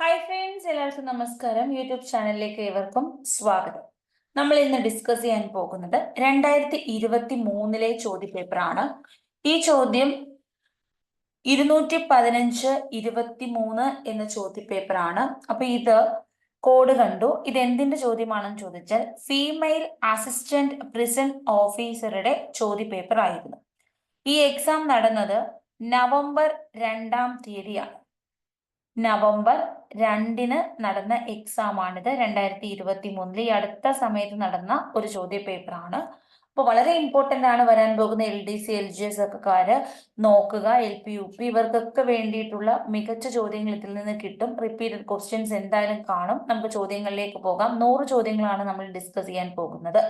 Hi friends എല്ലാവർക്കും നമസ്കാരം. YouTube ചാനലിലേക്ക് ഏവർക്കും സ്വാഗതം. നമ്മൾ ഇന്ന് ഡിസ്കസ് ചെയ്യാൻ പോകുന്നത് രണ്ടായിരത്തി ഇരുപത്തി മൂന്നിലെ ചോദ്യപേപ്പറാണ്. ഈ ചോദ്യം ഇരുന്നൂറ്റി പതിനഞ്ച് ഇരുപത്തി മൂന്ന് എന്ന ചോദ്യപേപ്പറാണ്. അപ്പൊ ഇത് കോഡ് കണ്ടു. ഇത് എന്തിന്റെ ചോദ്യമാണെന്ന് ചോദിച്ചാൽ ഫീമെയിൽ അസിസ്റ്റന്റ് പ്രിസൺ ഓഫീസറുടെ ചോദ്യപേപ്പർ ആയിരുന്നു ഈ എക്സാം നടന്നത് നവംബർ രണ്ടാം തീയതിയാണ്. നവംബർ രണ്ടിന് നടന്ന എക്സാം ആണിത്. രണ്ടായിരത്തി ഇരുപത്തി മൂന്നിൽ ഈ അടുത്ത സമയത്ത് നടന്ന ഒരു ചോദ്യ പേപ്പറാണ് അപ്പോൾ വളരെ ഇമ്പോർട്ടന്റ് ആണ് വരാൻ പോകുന്ന L D C L G S ഒക്കെക്കാര് നോക്കുക. എൽ പി യു പി ഇവർക്കൊക്കെ വേണ്ടിയിട്ടുള്ള മികച്ച ചോദ്യങ്ങൾ ഇതിൽ നിന്ന് കിട്ടും. റിപ്പീറ്റഡ് ക്വസ്റ്റ്യൻസ് എന്തായാലും കാണും. നമുക്ക് ചോദ്യങ്ങളിലേക്ക് പോകാം. നൂറ് ചോദ്യങ്ങളാണ് നമ്മൾ ഡിസ്കസ് ചെയ്യാൻ പോകുന്നത്.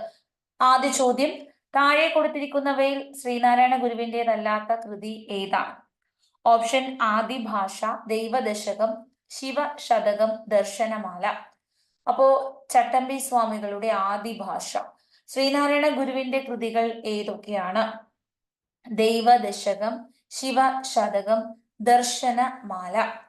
ആദ്യ ചോദ്യം താഴെ കൊടുത്തിരിക്കുന്നവയിൽ ശ്രീനാരായണ ഗുരുവിന്റെതല്ലാത്ത കൃതി ഏതാണ്? ഓപ്ഷൻ ആദി ഭാഷ ദൈവദശകം ശിവശതകം ദർശനമാല. അപ്പോ ചട്ടമ്പി സ്വാമികളുടെ ആദി ഭാഷ. ശ്രീനാരായണ ഗുരുവിന്റെ കൃതികൾ ഏതൊക്കെയാണ്? ദൈവദശകം ശിവശതകം ദർശനമാല.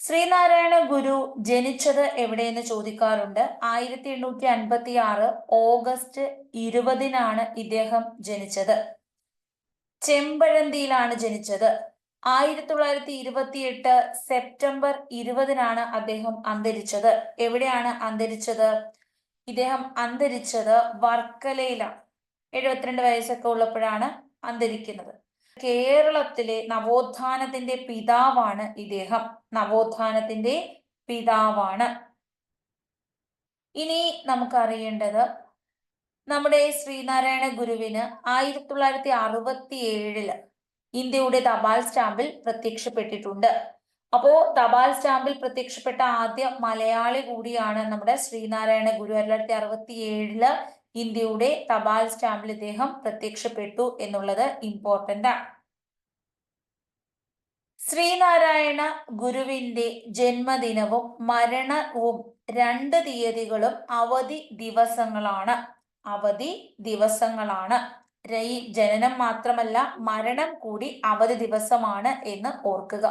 ശ്രീനാരായണ ഗുരു ജനിച്ചത് എവിടെയെന്ന് ചോദിക്കാറുണ്ട്? ആയിരത്തി എണ്ണൂറ്റി അൻപത്തി ആറ് ഓഗസ്റ്റ് ഇരുപതിനാണ് ഇദ്ദേഹം ജനിച്ചത്. ചെമ്പഴന്തിയിലാണ് ജനിച്ചത്. ആയിരത്തി തൊള്ളായിരത്തി ഇരുപത്തി എട്ട് സെപ്റ്റംബർ ഇരുപതിനാണ് അദ്ദേഹം അന്തരിച്ചത്. എവിടെയാണ് അന്തരിച്ചത്? ഇദ്ദേഹം അന്തരിച്ചത് വർക്കലയിലാണ്. എഴുപത്തിരണ്ട് വയസ്സൊക്കെ ഉള്ളപ്പോഴാണ് അന്തരിക്കുന്നത്. കേരളത്തിലെ നവോത്ഥാനത്തിന്റെ പിതാവാണ് ഇദ്ദേഹം. നവോത്ഥാനത്തിന്റെ പിതാവാണ്. ഇനി നമുക്കറിയേണ്ടത് നമ്മുടെ ശ്രീനാരായണ ഗുരുവിന് ആയിരത്തി തൊള്ളായിരത്തി അറുപത്തി ഏഴിൽ ഇന്ത്യയുടെ തപാൽ സ്റ്റാമ്പിൽ പ്രത്യക്ഷപ്പെട്ടിട്ടുണ്ട്. അപ്പോ തപാൽ സ്റ്റാമ്പിൽ പ്രത്യക്ഷപ്പെട്ട ആദ്യ മലയാളി കൂടിയാണ് നമ്മുടെ ശ്രീനാരായണ ഗുരു. ആയിരത്തി തൊള്ളായിരത്തി അറുപത്തി ഏഴിൽ ഇന്ത്യയുടെ തപാൽ സ്റ്റാമ്പിൽ ഇദ്ദേഹം പ്രത്യക്ഷപ്പെട്ടു എന്നുള്ളത് ഇമ്പോർട്ടന്റ് ആണ്. ശ്രീനാരായണ ഗുരുവിന്റെ ജന്മദിനവും മരണവും രണ്ട് തീയതികളും അവധി ദിവസങ്ങളാണ്. അവധി ദിവസങ്ങളാണ്. രൈ ജനനം മാത്രമല്ല മരണം കൂടി അവധി ദിവസമാണ് എന്ന് ഓർക്കുക.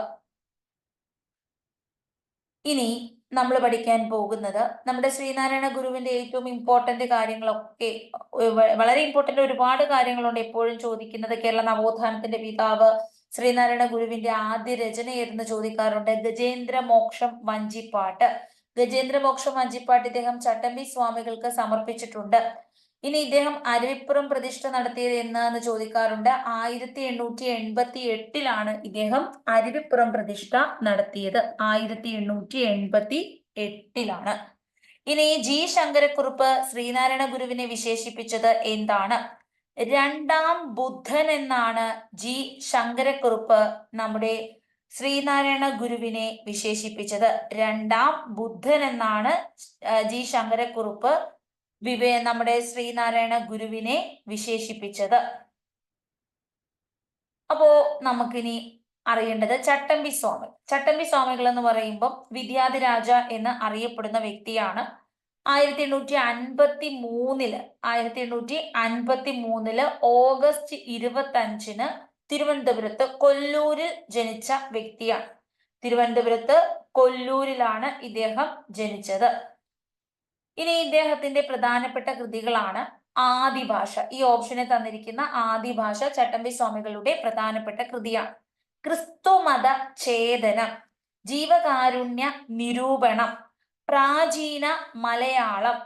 ഇനി നമ്മൾ പഠിക്കാൻ പോകുന്നത് നമ്മുടെ ശ്രീനാരായണ ഗുരുവിന്റെ ഏറ്റവും ഇമ്പോർട്ടന്റ് കാര്യങ്ങളൊക്കെ വളരെ ഇമ്പോർട്ടന്റ് ഒരുപാട് കാര്യങ്ങളുണ്ട് എപ്പോഴും ചോദിക്കുന്നത്. കേരള നവോത്ഥാനത്തിന്റെ പിതാവ് ശ്രീനാരായണ ഗുരുവിന്റെ ആദ്യ രചന ഏതെന്ന് ചോദിക്കാറുണ്ട്. ഗജേന്ദ്ര മോക്ഷം വഞ്ചിപ്പാട്ട്. ഗജേന്ദ്ര മോക്ഷം വഞ്ചിപ്പാട്ട് ഇദ്ദേഹം ചട്ടമ്പി സ്വാമികൾക്ക് സമർപ്പിച്ചിട്ടുണ്ട്. ഇനി ഇദ്ദേഹം അരുവിപ്പുറം പ്രതിഷ്ഠ നടത്തിയത് എന്നാന്ന് ചോദിക്കാറുണ്ട്. ആയിരത്തി എണ്ണൂറ്റി എൺപത്തി എട്ടിലാണ് ഇദ്ദേഹം അരുവിപ്പുറം പ്രതിഷ്ഠ നടത്തിയത്. ആയിരത്തി എണ്ണൂറ്റി എൺപത്തി എട്ടിലാണ് ഇനി ജി ശങ്കരക്കുറുപ്പ് ശ്രീനാരായണ ഗുരുവിനെ വിശേഷിപ്പിച്ചത് എന്താണ്? രണ്ടാം ബുദ്ധൻ എന്നാണ് ജി ശങ്കരക്കുറുപ്പ് നമ്മുടെ ശ്രീനാരായണ ഗുരുവിനെ വിശേഷിപ്പിച്ചത്. രണ്ടാം ബുദ്ധൻ എന്നാണ് ജി ശങ്കരക്കുറുപ്പ് വിവേ നമ്മുടെ ശ്രീനാരായണ ഗുരുവിനെ വിശേഷിപ്പിച്ചത്. അപ്പോ നമുക്കിനി അറിയേണ്ടത് ചട്ടമ്പി സ്വാമി. ചട്ടമ്പി സ്വാമികൾ എന്ന് പറയുമ്പോൾ വിദ്യാധിരാജ എന്ന് അറിയപ്പെടുന്ന വ്യക്തിയാണ്. ആയിരത്തി എണ്ണൂറ്റി അൻപത്തി മൂന്നിൽ ആയിരത്തി എണ്ണൂറ്റി അൻപത്തി മൂന്നിൽ ഓഗസ്റ്റ് ഇരുപത്തി അഞ്ചിന് തിരുവനന്തപുരത്ത് കൊല്ലൂരിൽ ജനിച്ച വ്യക്തിയാണ്. തിരുവനന്തപുരത്ത് കൊല്ലൂരിലാണ് ഇദ്ദേഹം ജനിച്ചത്. ഇനി ഇദ്ദേഹത്തിന്റെ പ്രധാനപ്പെട്ട കൃതികളാണ് ആദിഭാഷ. ഈ ഓപ്ഷനെ തന്നിരിക്കുന്ന ആദിഭാഷ ചട്ടമ്പി സ്വാമികളുടെ പ്രധാനപ്പെട്ട കൃതിയാണ്. ക്രിസ്തുമത ഛേദനം ജീവകാരുണ്യ നിരൂപണം പ്രാചീന മലയാളം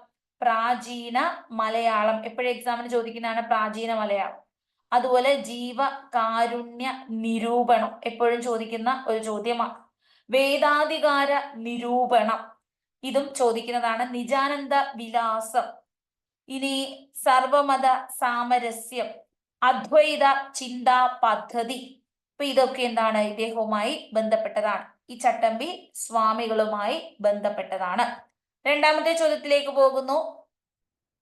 പ്രാചീന മലയാളം. എപ്പോഴും എക്സാമിന് ചോദിക്കുന്നതാണ് പ്രാചീന മലയാളം. അതുപോലെ ജീവകാരുണ്യ നിരൂപണം എപ്പോഴും ചോദിക്കുന്ന ഒരു ചോദ്യമാണ്. വേദാധികാര നിരൂപണം ഇതും ചോദിക്കുന്നതാണ് നിജാനന്ദ വിലാസം. ഇനി സർവമത സാമരസ്യം അദ്വൈത ചിന്താ പദ്ധതി. ഇപ്പൊ ഇതൊക്കെ എന്താണ്? ഇദ്ദേഹവുമായി ബന്ധപ്പെട്ടതാണ്. ഈ ചട്ടമ്പി സ്വാമികളുമായി ബന്ധപ്പെട്ടതാണ്. രണ്ടാമത്തെ ചോദ്യത്തിലേക്ക് പോകുന്നു.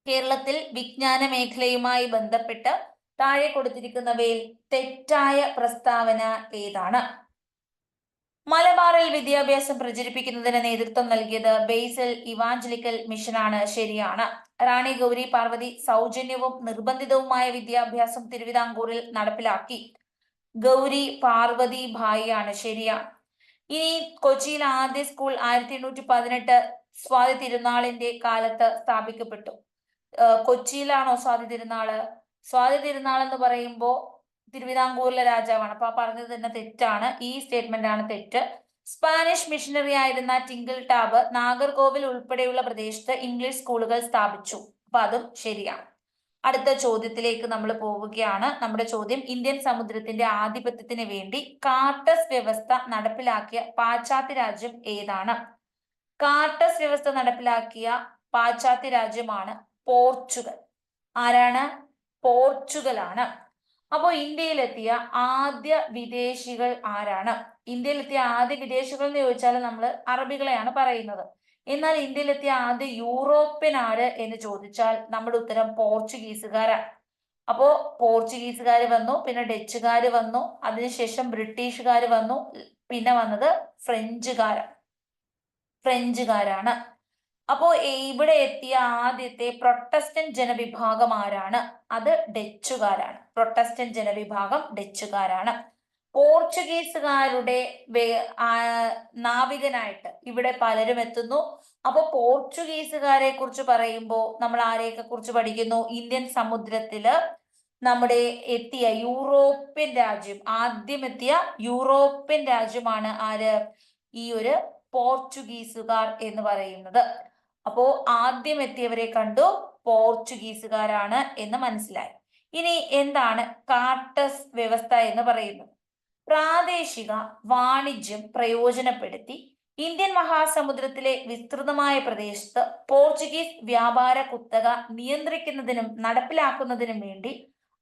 കേരളത്തിൽ വിജ്ഞാന മേഖലയുമായി ബന്ധപ്പെട്ട് താഴെ കൊടുത്തിരിക്കുന്നവയിൽ തെറ്റായ പ്രസ്താവന ഏതാണ്? മലബാറിൽ വിദ്യാഭ്യാസം പ്രചരിപ്പിക്കുന്നതിന് നേതൃത്വം നൽകിയത് ബേസൽ ഇവാഞ്ചലിക്കൽ മിഷനാണ്. ശരിയാണ്. റാണി ഗൗരി പാർവതി സൗജന്യവും നിർബന്ധിതവുമായ വിദ്യാഭ്യാസം തിരുവിതാംകൂറിൽ നടപ്പിലാക്കി. ഗൗരി പാർവതി ഭായിയാണ്. ശരിയാണ് ഇനി കൊച്ചിയിൽ ആദ്യ സ്കൂൾ ആയിരത്തി എണ്ണൂറ്റി പതിനെട്ട് സ്വാതി തിരുനാളിന്റെ കാലത്ത് സ്ഥാപിക്കപ്പെട്ടു. കൊച്ചിയിലാണോ സ്വാതി തിരുനാൾ? സ്വാതി തിരുനാൾ എന്ന് പറയുമ്പോൾ തിരുവിതാംകൂറിലെ രാജാവാണ്. അപ്പൊ ആ പറഞ്ഞത് തന്നെ തെറ്റാണ്. ഈ സ്റ്റേറ്റ്മെന്റ് ആണ് തെറ്റ്. സ്പാനിഷ് മിഷനറി ആയിരുന്ന ടിങ്കിൾ ടാബ് നാഗർകോവിൽ ഉൾപ്പെടെയുള്ള പ്രദേശത്ത് ഇംഗ്ലീഷ് സ്കൂളുകൾ സ്ഥാപിച്ചു. അപ്പൊ അതും ശരിയാണ്. അടുത്ത ചോദ്യത്തിലേക്ക് നമ്മൾ പോവുകയാണ്. നമ്മുടെ ചോദ്യം ഇന്ത്യൻ സമുദ്രത്തിന്റെ ആധിപത്യത്തിന് വേണ്ടി കാർട്ടസ് വ്യവസ്ഥ നടപ്പിലാക്കിയ പാശ്ചാത്യ രാജ്യം ഏതാണ്? കാർട്ടസ് വ്യവസ്ഥ നടപ്പിലാക്കിയ പാശ്ചാത്യ രാജ്യമാണ് പോർച്ചുഗൽ. ആരാണ്? പോർച്ചുഗലാണ്. അപ്പോൾ ഇന്ത്യയിലെത്തിയ ആദ്യ വിദേശികൾ ആരാണ്? ഇന്ത്യയിലെത്തിയ ആദ്യ വിദേശികൾ എന്ന് ചോദിച്ചാൽ നമ്മൾ അറബികളെയാണ് പറയുന്നത്. എന്നാൽ ഇന്ത്യയിലെത്തിയ ആദ്യ യൂറോപ്യൻ ആര് എന്ന് ചോദിച്ചാൽ നമ്മുടെ ഉത്തരം പോർച്ചുഗീസുകാരാണ് അപ്പോ പോർച്ചുഗീസുകാർ വന്നു പിന്നെ ഡച്ചുകാർ വന്നു അതിനുശേഷം ബ്രിട്ടീഷുകാർ വന്നു പിന്നെ വന്നത് ഫ്രഞ്ചുകാരാണ് ഫ്രഞ്ചുകാരാണ്. അപ്പോ ഇവിടെ എത്തിയ ആദ്യത്തെ പ്രൊട്ടസ്റ്റന്റ് ജനവിഭാഗം ആരാണ്? അത് ഡച്ചുകാരാണ്. പ്രൊട്ടസ്റ്റന്റ് ജനവിഭാഗം ഡച്ചുകാരാണ്. പോർച്ചുഗീസുകാരുടെ നാവികനായിട്ട് ഇവിടെ പലരും എത്തുന്നു. അപ്പൊ പോർച്ചുഗീസുകാരെ കുറിച്ച് പറയുമ്പോൾ നമ്മൾ ആരെയൊക്കെ കുറിച്ച് പഠിക്കുന്നു? ഇന്ത്യൻ സമുദ്രത്തിൽ നമ്മുടെ എത്തിയ യൂറോപ്യൻ രാജ്യം ആദ്യം എത്തിയ യൂറോപ്യൻ രാജ്യമാണ് ആര്? ഈ ഒരു പോർച്ചുഗീസുകാർ എന്ന് പറയുന്നത്. അപ്പോ ആദ്യം എത്തിയവരെ കണ്ടു പോർച്ചുഗീസുകാരാണ് എന്ന് മനസ്സിലായി. ഇനി എന്താണ് കാർട്ടസ് വ്യവസ്ഥ എന്ന് പറയുന്നത്? പ്രാദേശിക വാണിജ്യം പ്രയോജനപ്പെടുത്തി ഇന്ത്യൻ മഹാസമുദ്രത്തിലെ വിസ്തൃതമായ പ്രദേശത്ത് പോർച്ചുഗീസ് വ്യാപാര കുത്തക നിയന്ത്രിക്കുന്നതിനും നടപ്പിലാക്കുന്നതിനും വേണ്ടി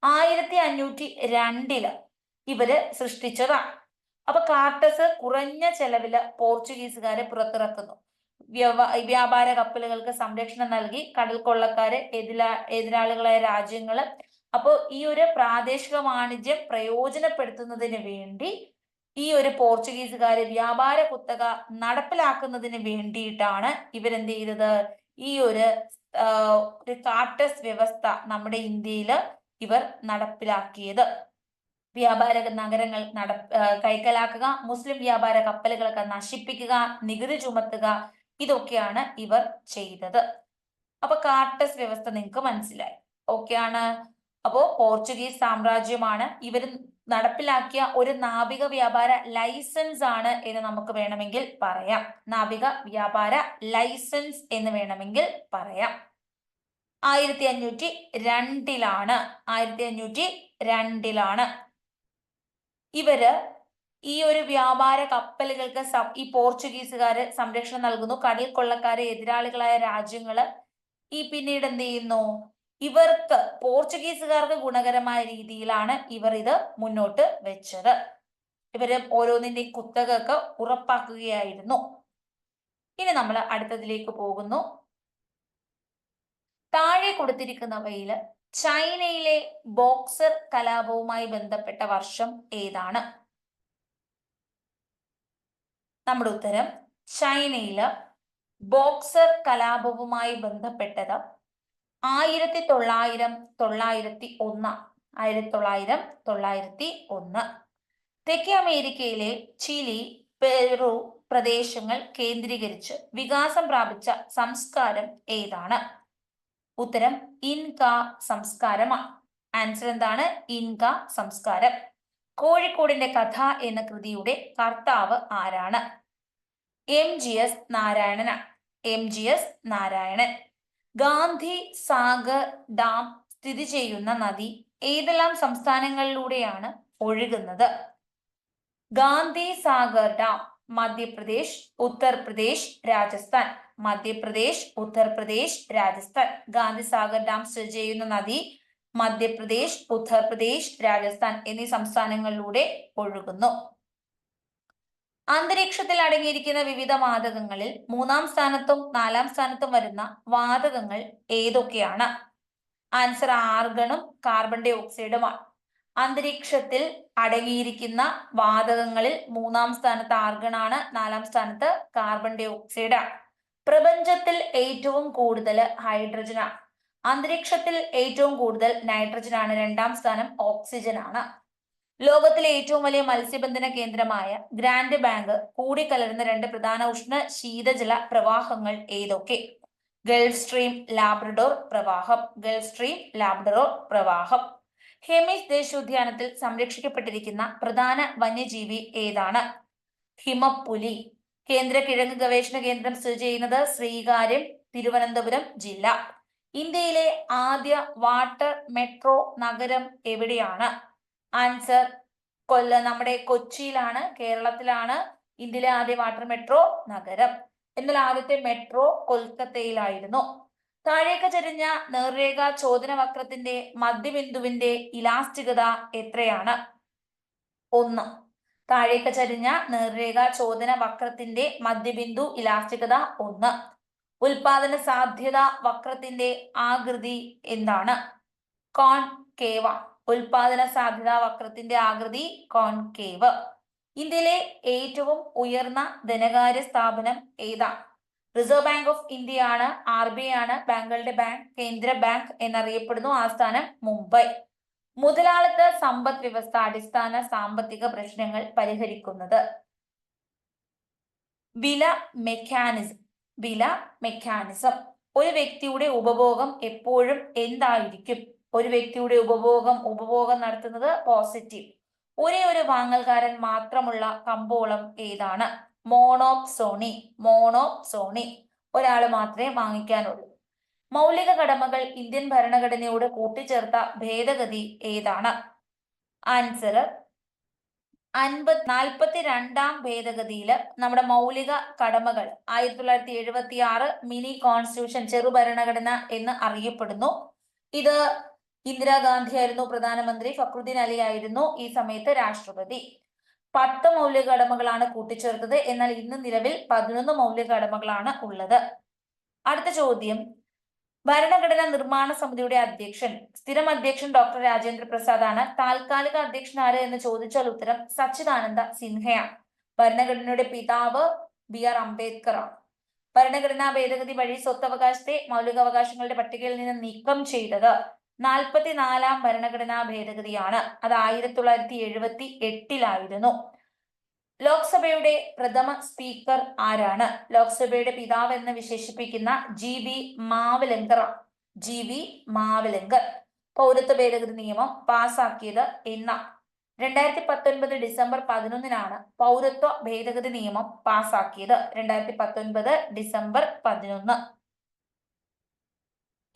ആയിരത്തി അഞ്ഞൂറ്റി രണ്ടിൽ ഇവർ സൃഷ്ടിച്ചതാണ്. അപ്പൊ കാർട്ടസ് കുറഞ്ഞ ചെലവിൽ പോർച്ചുഗീസുകാരെ പുറത്തിറക്കുന്നു. വ്യാപാര കപ്പലുകൾക്ക് സംരക്ഷണം നൽകി കടൽ കൊള്ളക്കാരെ എതിരാ എതിരാളികളായ രാജ്യങ്ങൾ. അപ്പോൾ ഈ ഒരു പ്രാദേശിക വാണിജ്യം പ്രയോജനപ്പെടുത്തുന്നതിന് വേണ്ടി ഈ ഒരു പോർച്ചുഗീസുകാര് വ്യാപാര കുത്തക നടപ്പിലാക്കുന്നതിന് വേണ്ടിയിട്ടാണ് ഇവരെന്ത് ചെയ്തത്? ഈ ഒരു ഒരു കാട്ടസ് വ്യവസ്ഥ നമ്മുടെ ഇന്ത്യയിൽ ഇവർ നടപ്പിലാക്കിയത്. വ്യാപാര നഗരങ്ങൾ നട കൈക്കലാക്കുക മുസ്ലിം വ്യാപാര കപ്പലുകളൊക്കെ നശിപ്പിക്കുക നികുതി ചുമത്തുക ഇതൊക്കെയാണ് ഇവർ ചെയ്തത്. അപ്പൊ കാർട്ടസ് വ്യവസ്ഥ നിങ്ങൾക്ക് മനസ്സിലായി. ഓക്കെയാണ് അപ്പോ പോർച്ചുഗീസ് സാമ്രാജ്യമാണ്. ഇവർ നടപ്പിലാക്കിയ ഒരു നാവിക വ്യാപാര ലൈസൻസ് ആണ് എന്ന് നമുക്ക് വേണമെങ്കിൽ പറയാം. നാവിക വ്യാപാര ലൈസൻസ് എന്ന് വേണമെങ്കിൽ പറയാം. ആയിരത്തി അഞ്ഞൂറ്റി രണ്ടിലാണ് ആയിരത്തി അഞ്ഞൂറ്റി രണ്ടിലാണ് ഇവർ ഈ ഒരു വ്യാപാര കപ്പലുകൾക്ക് ഈ പോർച്ചുഗീസുകാര് സംരക്ഷണം നൽകുന്നു. കടൽ കൊള്ളക്കാരെ എതിരാളികളായ രാജ്യങ്ങൾ ഈ പിന്നീട് എന്ത് ചെയ്യുന്നു? ഇവർക്ക് പോർച്ചുഗീസുകാർക്ക് ഗുണകരമായ രീതിയിലാണ് ഇവർ ഇത് മുന്നോട്ട് വെച്ചത്. ഇവർ ഓരോന്നിന്റെ കുത്തകൊക്കെ ഉറപ്പാക്കുകയായിരുന്നു. ഇനി നമ്മൾ അടുത്തതിലേക്ക് പോകുന്നു. താഴെ കൊടുത്തിരിക്കുന്നവയിൽ ചൈനയിലെ ബോക്സർ കലാപവുമായി ബന്ധപ്പെട്ട വർഷം ഏതാണ്? നമ്മുടെ ഉത്തരം ചൈനയിൽ ബോക്സർ കലാപവുമായി ബന്ധപ്പെട്ടത് ആയിരത്തി തൊള്ളായിരം തൊള്ളായിരത്തി ഒന്ന് ആയിരത്തി തൊള്ളായിരം തൊള്ളായിരത്തി ഒന്ന്. തെക്കേ അമേരിക്കയിലെ ചിലി പെറു പ്രദേശങ്ങൾ കേന്ദ്രീകരിച്ച് വികാസം പ്രാപിച്ച സംസ്കാരം ഏതാണ്? ഉത്തരം ഇൻക സംസ്കാരമാണ് ആൻസർ എന്താണ്? ഇൻക സംസ്കാരം. കോഴിക്കോടിന്റെ കഥ എന്ന കൃതിയുടെ കർത്താവ് ആരാണ്? M G S നാരായണനാണ് M G S Narayanan Gandhi Sagar dam സ്ഥിതി ചെയ്യുന്ന നദി ഏതെല്ലാം സംസ്ഥാനങ്ങളിലൂടെയാണ് ഒഴുകുന്നത്? ഗാന്ധി സാഗർ ഡാം മധ്യപ്രദേശ് ഉത്തർപ്രദേശ് രാജസ്ഥാൻ. മധ്യപ്രദേശ് ഉത്തർപ്രദേശ് രാജസ്ഥാൻ. ഗാന്ധി സാഗർ ഡാം സ്ഥിതി ചെയ്യുന്ന നദി മധ്യപ്രദേശ് ഉത്തർപ്രദേശ് രാജസ്ഥാൻ എന്നീ സംസ്ഥാനങ്ങളിലൂടെ ഒഴുകുന്നു. അന്തരീക്ഷത്തിൽ അടങ്ങിയിരിക്കുന്ന വിവിധ വാതകങ്ങളിൽ മൂന്നാം സ്ഥാനത്തും നാലാം സ്ഥാനത്തും വരുന്ന വാതകങ്ങൾ ഏതൊക്കെയാണ്? ആൻസർ ആർഗണും കാർബൺ ഡൈ ഓക്സൈഡുമാണ് അന്തരീക്ഷത്തിൽ അടങ്ങിയിരിക്കുന്ന വാതകങ്ങളിൽ മൂന്നാം സ്ഥാനത്ത് ആർഗണാണ് നാലാം സ്ഥാനത്ത് കാർബൺ ഡൈ ഓക്സൈഡാണ് പ്രപഞ്ചത്തിൽ ഏറ്റവും കൂടുതൽ ഹൈഡ്രജനാണ് അന്തരീക്ഷത്തിൽ ഏറ്റവും കൂടുതൽ നൈട്രജനാണ് രണ്ടാം സ്ഥാനം ഓക്സിജൻ ആണ്. ലോകത്തിലെ ഏറ്റവും വലിയ മത്സ്യബന്ധന കേന്ദ്രമായ ഗ്രാൻഡ് ബാങ്ക് കൂടിക്കലരുന്ന രണ്ട് പ്രധാന ഉഷ്ണ ശീതജല പ്രവാഹങ്ങൾ ഏതൊക്കെ? ഗൾഫ് സ്ട്രീം ലാബ്രഡോർ പ്രവാഹം ഗൾഫ് സ്ട്രീം ലാബ്രഡോർ പ്രവാഹം. ഹെമിസ് ദേശീയോദ്യാനത്തിൽ സംരക്ഷിക്കപ്പെട്ടിരിക്കുന്ന പ്രധാന വന്യജീവി ഏതാണ്? ഹിമപ്പുലി. കേന്ദ്ര കിഴങ്ങ് ഗവേഷണ കേന്ദ്രം സ്ഥിതി ചെയ്യുന്നത് ശ്രീകാര്യം തിരുവനന്തപുരം ജില്ല. ഇന്ത്യയിലെ ആദ്യ വാട്ടർ മെട്രോ നഗരം എവിടെയാണ്? ആൻസർ കൊല്ല നമ്മുടെ കൊച്ചിയിലാണ് കേരളത്തിലാണ് ഇന്ത്യയിലെ ആദ്യ വാട്ടർ മെട്രോ നഗരം. എന്നാൽ ആദ്യത്തെ മെട്രോ കൊൽക്കത്തയിലായിരുന്നു. താഴേക്ക് ചരിഞ്ഞ നേർരേഖ ചോദന വക്രത്തിന്റെ മധ്യബിന്ദുവിന്റെ ഇലാസ്റ്റികത എത്രയാണ്? ഒന്ന്. താഴേക്ക് ചരിഞ്ഞ നേർരേഖ ചോദന വക്രത്തിന്റെ മധ്യബിന്ദു ഇലാസ്റ്റികത ഒന്ന്. ഉൽപാദന സാധ്യത വക്രത്തിന്റെ ആകൃതി എന്താണ്? കോൺകേവ ഉൽപാദന സാധ്യത വക്രത്തിന്റെ ആകൃതി കോൺകേവ്. ഇന്ത്യയിലെ ഏറ്റവും ഉയർന്ന ധനകാര്യ സ്ഥാപനം ഏതാ? റിസർവ് ബാങ്ക് ഓഫ് ഇന്ത്യ ആണ് ആർ ബി ഐ ആണ് ബാങ്കുകളുടെ ബാങ്ക് കേന്ദ്ര ബാങ്ക് എന്നറിയപ്പെടുന്നു ആസ്ഥാനം മുംബൈ. മുതലാളിത്ത സമ്പദ് വ്യവസ്ഥ അടിസ്ഥാന സാമ്പത്തിക പ്രശ്നങ്ങൾ പരിഹരിക്കുന്നത്. വില മെക്കാനിസം വില മെക്കാനിസം. ഒരു വ്യക്തിയുടെ ഉപഭോഗം എപ്പോഴും എന്തായിരിക്കും? ഒരു വ്യക്തിയുടെ ഉപഭോഗം ഉപഭോഗം നടത്തുന്നത് പോസിറ്റീവ് ഒരേ ഒരു വാങ്ങൽക്കാരൻ മാത്രമുള്ള കമ്പോളം ഏതാണ്? മോണോപ്സോണി മോണോപ്സോണി ഒരാൾ മാത്രമേ വാങ്ങിക്കാനുള്ളൂ. മൗലിക കടമകൾ ഇന്ത്യൻ ഭരണഘടനയോട് കൂട്ടിച്ചേർത്ത ഭേദഗതി ഏതാണ്? ആൻസർ അൻപത് നാൽപ്പത്തി രണ്ടാം ഭേദഗതിയിൽ നമ്മുടെ മൗലിക കടമകൾ ആയിരത്തി തൊള്ളായിരത്തി എഴുപത്തി ആറ് മിനി കോൺസ്റ്റിറ്റ്യൂഷൻ ചെറുഭരണഘടന എന്ന് അറിയപ്പെടുന്നു. ഇത് ഇന്ദിരാഗാന്ധി ആയിരുന്നു പ്രധാനമന്ത്രി ഫക്രുദ്ദീൻ അലി ആയിരുന്നു ഈ സമയത്ത് രാഷ്ട്രപതി. പത്ത് മൗലിക കടമകളാണ് കൂട്ടിച്ചേർത്തത് എന്നാൽ ഇന്ന് നിലവിൽ പതിനൊന്ന് മൗലിക കടമകളാണ് ഉള്ളത്. അടുത്ത ചോദ്യം. ഭരണഘടനാ നിർമ്മാണ സമിതിയുടെ അധ്യക്ഷൻ സ്ഥിരം അധ്യക്ഷൻ ഡോക്ടർ രാജേന്ദ്ര പ്രസാദ് ആണ്. താൽക്കാലിക അധ്യക്ഷൻ ആര് എന്ന് ചോദിച്ചാൽ ഉത്തരം സച്ചിദാനന്ദ സിൻഹയാണ്. ഭരണഘടനയുടെ പിതാവ് ബി ആർ അംബേദ്കർ ആണ് ഭരണഘടനാ ഭേദഗതി വഴി സ്വത്തവകാശത്തെ മൗലികാവകാശങ്ങളുടെ പട്ടികയിൽ നിന്ന് നീക്കം ചെയ്തത് നാൽപ്പത്തിനാലാം ഭരണഘടനാ ഭേദഗതിയാണ്. അത് ആയിരത്തി തൊള്ളായിരത്തി എഴുപത്തി എട്ടിലായിരുന്നു ലോക്സഭയുടെ പ്രഥമ സ്പീക്കർ ആരാണ്? ലോക്സഭയുടെ പിതാവ് എന്ന് വിശേഷിപ്പിക്കുന്ന G V Mavalankar. G V Mavalankar. പൗരത്വ ഭേദഗതി നിയമം പാസാക്കിയത് എന്ന. രണ്ടായിരത്തി പത്തൊൻപത് ഡിസംബർ പതിനൊന്നിനാണ് പൗരത്വ ഭേദഗതി നിയമം പാസാക്കിയത്. രണ്ടായിരത്തി പത്തൊൻപത് ഡിസംബർ പതിനൊന്ന്.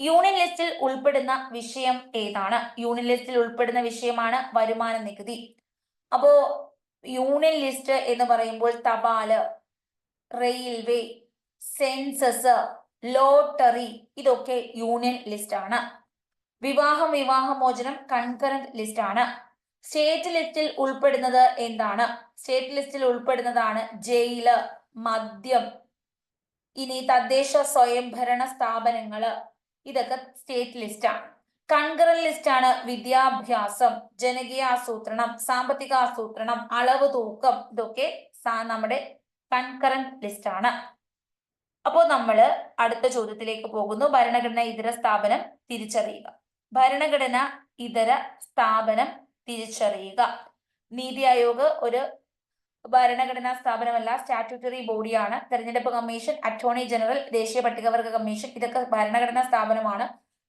യൂണിയൻ ലിസ്റ്റിൽ ഉൾപ്പെടുന്ന വിഷയം ഏതാണ്? യൂണിയൻ ലിസ്റ്റിൽ ഉൾപ്പെടുന്ന വിഷയമാണ് വരുമാന നികുതി. അപ്പോ യൂണിയൻ ലിസ്റ്റ് എന്ന് പറയുമ്പോൾ തപാൽ റെയിൽവേ സെൻസസ് ലോട്ടറി ഇതൊക്കെ യൂണിയൻ ലിസ്റ്റ് ആണ്. വിവാഹം വിവാഹമോചനം കൺകറന്റ് ലിസ്റ്റ് ആണ്. സ്റ്റേറ്റ് ലിസ്റ്റിൽ ഉൾപ്പെടുന്നത് എന്താണ്? സ്റ്റേറ്റ് ലിസ്റ്റിൽ ഉൾപ്പെടുന്നതാണ് ജയിൽ മദ്യം ഇനി തദ്ദേശ സ്വയംഭരണ സ്ഥാപനങ്ങൾ. ഇതൊക്കെ സ്റ്റേറ്റ് ലിസ്റ്റാണ് കൺകറൽ ലിസ്റ്റാണ് വിദ്യാഭ്യാസം ജനകീയ ആസൂത്രണം സാമ്പത്തിക ആസൂത്രണം അളവ് തൂക്കം ഇതൊക്കെ നമ്മുടെ കൺകറന്റ് ലിസ്റ്റാണ് അപ്പോൾ നമ്മൾ അടുത്ത ചോദ്യത്തിലേക്ക് പോകുന്നു. ഭരണഘടന ഇതര സ്ഥാപനം തിരിച്ചറിയുക. ഭരണഘടന ഇതര സ്ഥാപനം തിരിച്ചറിയുക. നീതി ആയോഗ് ഒരു ഭരണഘടനാ സ്ഥാപനമല്ല സ്റ്റാറ്റ്യൂട്ടറി ബോഡിയാണ് തെരഞ്ഞെടുപ്പ് കമ്മീഷൻ അറ്റോർണി ജനറൽ ദേശീയ പട്ടികവർഗ കമ്മീഷൻ ഇതൊക്കെ ഭരണഘടനാ സ്ഥാപനമാണ്.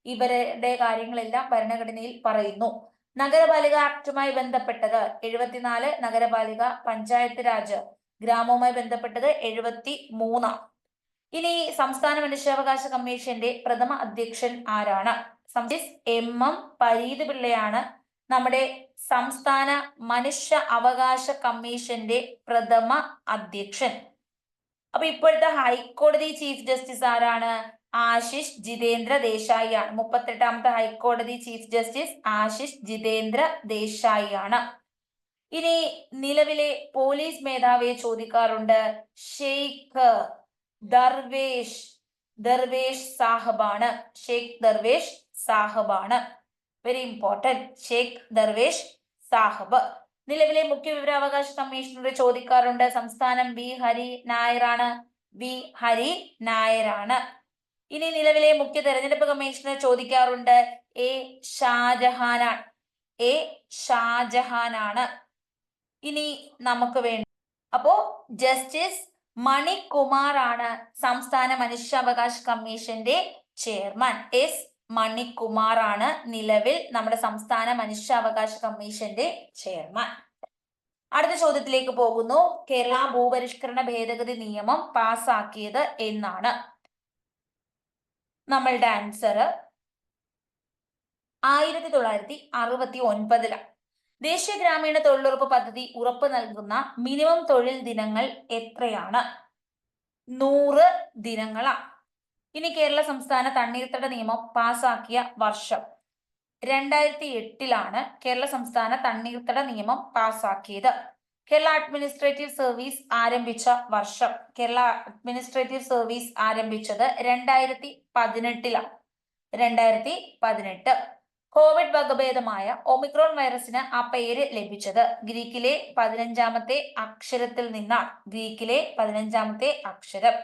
ഇവരുടെ കാര്യങ്ങളെല്ലാം ഭരണഘടനയിൽ പറയുന്നു. നഗരപാലിക ആക്ടുമായി ബന്ധപ്പെട്ടത് എഴുപത്തിനാല് നഗരപാലിക പഞ്ചായത്ത് രാജ് ഗ്രാമവുമായി ബന്ധപ്പെട്ടത് എഴുപത്തി മൂന്നാം ഇനി സംസ്ഥാന മനുഷ്യാവകാശ കമ്മീഷന്റെ പ്രഥമ അധ്യക്ഷൻ ആരാണ്? എം. എം. പരീത് പിള്ളയാണ് നമ്മുടെ സംസ്ഥാന മനുഷ്യ അവകാശ കമ്മീഷന്റെ പ്രഥമ അധ്യക്ഷൻ. അപ്പൊ ഇപ്പോഴത്തെ ഹൈക്കോടതി ചീഫ് ജസ്റ്റിസ് ആരാണ്? ആശിഷ് ജിതേന്ദ്ര ദേശായി ആണ്. മുപ്പത്തെട്ടാമത്തെ ഹൈക്കോടതി ചീഫ് ജസ്റ്റിസ് ആശിഷ് ജിതേന്ദ്ര ദേശായി ആണ്. ഇനി നിലവിലെ പോലീസ് മേധാവിയെ ചോദിക്കാറുണ്ട്. ഷെയ്ഖ് ദർവേഷ് ദർവേഷ് സാഹബാണ്. ഷെയ്ഖ് ദർവേഷ് സാഹബാണ്. വെരി ഇമ്പോർട്ടന്റ് ഷെയ്ഖ് ദർവേഷ് സാഹബ് നിലവിലെ മുഖ്യ വിവരാവകാശ കമ്മീഷണറെ ചോദിക്കാറുണ്ട്. സംസ്ഥാനം ബി ഹരി നായരാണ്. വി ഹരി നായരാണ്. ഇനി നിലവിലെ മുഖ്യ തെരഞ്ഞെടുപ്പ് കമ്മീഷണർ ചോദിക്കാറുണ്ട്. എ ഷാജഹാനാണ്. എ ഷാജഹാനാണ്. ഇനി നമുക്ക് വേണ്ടി. അപ്പോ ജസ്റ്റിസ് മണികുമാർ ആണ് സംസ്ഥാന മനുഷ്യാവകാശ കമ്മീഷന്റെ ചെയർമാൻ. എസ് മണികുമാർ ആണ് നിലവിൽ നമ്മുടെ സംസ്ഥാന മനുഷ്യാവകാശ കമ്മീഷന്റെ ചെയർമാൻ. അടുത്ത ചോദ്യത്തിലേക്ക് പോകുന്നു. കേരള ഭൂപരിഷ്കരണ ഭേദഗതി നിയമം പാസാക്കിയത് എന്നാണ് നമ്മളുടെ ആൻസർ ആയിരത്തി തൊള്ളായിരത്തി അറുപത്തി ഒൻപതിലാണ് ദേശീയ ഗ്രാമീണ തൊഴിലുറപ്പ് പദ്ധതി ഉറപ്പ് നൽകുന്ന മിനിമം തൊഴിൽ ദിനങ്ങൾ എത്രയാണ്? നൂറ് ദിനങ്ങളാണ് ഇനി കേരള സംസ്ഥാന തണ്ണീർത്തട നിയമം പാസാക്കിയ വർഷം. രണ്ടായിരത്തി എട്ടിലാണ് കേരള സംസ്ഥാന തണ്ണീർത്തട നിയമം പാസാക്കിയത്. കേരള അഡ്മിനിസ്ട്രേറ്റീവ് സർവീസ് ആരംഭിച്ച വർഷം. കേരള അഡ്മിനിസ്ട്രേറ്റീവ് സർവീസ് ആരംഭിച്ചത് രണ്ടായിരത്തി പതിനെട്ടിലാണ് രണ്ടായിരത്തി പതിനെട്ട് കോവിഡ് വകഭേദമായ ഒമിക്രോൺ വൈറസിന് ആ പേര് ലഭിച്ചത് ഗ്രീക്കിലെ പതിനഞ്ചാമത്തെ അക്ഷരത്തിൽ നിന്നാണ്. ഗ്രീക്കിലെ പതിനഞ്ചാമത്തെ അക്ഷരം.